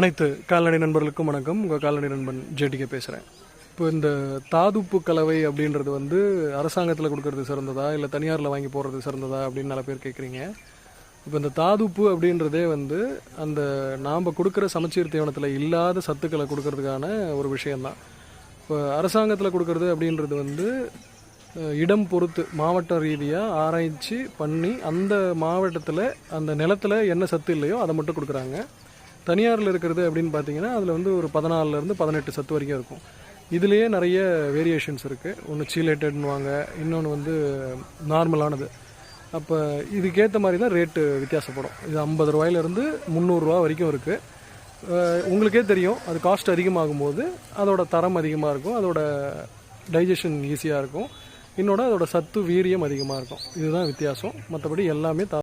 அனைத்து கால்நடை நண்பர்களுக்கும் வணக்கம். உங்கள் கால்நடை நண்பன் ஜேடிகே பேசுகிறேன் இப்போ இந்த தாதுப்பு கலவை அப்படின்றது வந்து அரசாங்கத்தில் கொடுக்கறது சிறந்ததா? இல்லை தனியாரில் வாங்கி போடுறது சிறந்ததா? அப்படின்னு நல்ல பேர் கேட்குறீங்க இப்போ இந்த தாதுப்பு அப்படின்றதே வந்து அந்த நாம் கொடுக்குற சமச்சீர் தீவனத்தில் இல்லாத சத்துக்களை கொடுக்கறதுக்கான ஒரு விஷயந்தான் இப்போ அரசாங்கத்தில் கொடுக்கறது அப்படின்றது வந்து இடம் பொறுத்து மாவட்ட ரீதியாக ஆராய்ச்சி பண்ணி அந்த மாவட்டத்தில் அந்த நிலத்தில் என்ன சத்து இல்லையோ அதை மட்டும் கொடுக்குறாங்க. தனியாரில் இருக்கிறது அப்படின்னு பார்த்தீங்கன்னா அதில் வந்து ஒரு பதினாலருந்து பதினெட்டு சத்து வரைக்கும் இருக்கும். இதுலேயே நிறைய வேரியேஷன்ஸ் இருக்குது ஒன்று சீலேட்டட்னுவாங்க இன்னொன்று வந்து நார்மலானது அப்போ இதுக்கேற்ற மாதிரி தான் ரேட்டு வித்தியாசப்படும். இது ஐம்பது ரூபாயிலேருந்து முந்நூறுரூவா வரைக்கும் இருக்குது உங்களுக்கே தெரியும் அது காஸ்ட் அதிகமாகும் போது அதோட தரம் அதிகமாக இருக்கும் அதோட டைஜஷன் ஈஸியாக இருக்கும். இன்னொன்று அதோட சத்து வீரியம் அதிகமாக இருக்கும். இதுதான் வித்தியாசம். மற்றபடி எல்லாமே தா